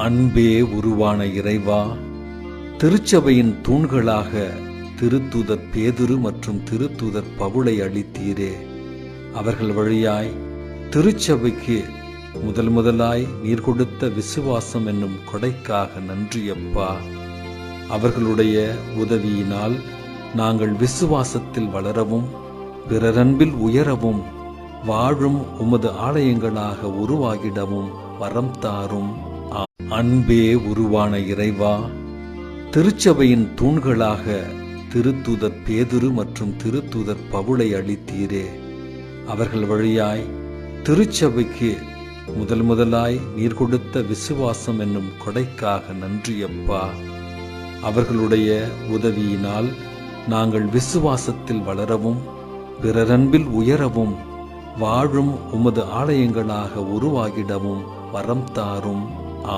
அன்பே உருவான இறைவா திருச்சபையின் தூண்களாக திருத்தூதர் பேதுரு மற்றும் திருத்தூதர் பவுளை அளித்தீரே அவர்கள் வழியாய் திருச்சபைக்கு முதல் முதலாய் நீர் கொடுத்த விசுவாசம் என்னும் கொடைக்காக நன்றி அப்பா அவர்களுடைய உதவியினால் நாங்கள் விசுவாசத்தில் வளரவும் பிறரன்பில் உயரவும் வாழும் உமது ஆலயங்களாக உருவாகிடவும் வரம் தாரும். அன்பே உருவான இறைவா திருச்சபையின் தூண்களாக திருத்தூதர் பேதுரு மற்றும் திருத்தூதர் பவுளை அளித்தீரே. அவர்கள் வழியாய் திருச்சபைக்கு முதல் முதலாய் நீர் கொடுத்த விசுவாசம் என்னும் கொடைக்காக நன்றி அப்பா அவர்களுடைய உதவியினால் நாங்கள் விசுவாசத்தில் வளரவும் பிறரன்பில் உயரவும் வாழும் உமது ஆலயங்களாக உருவாகிடவும் வரம் தாரும்.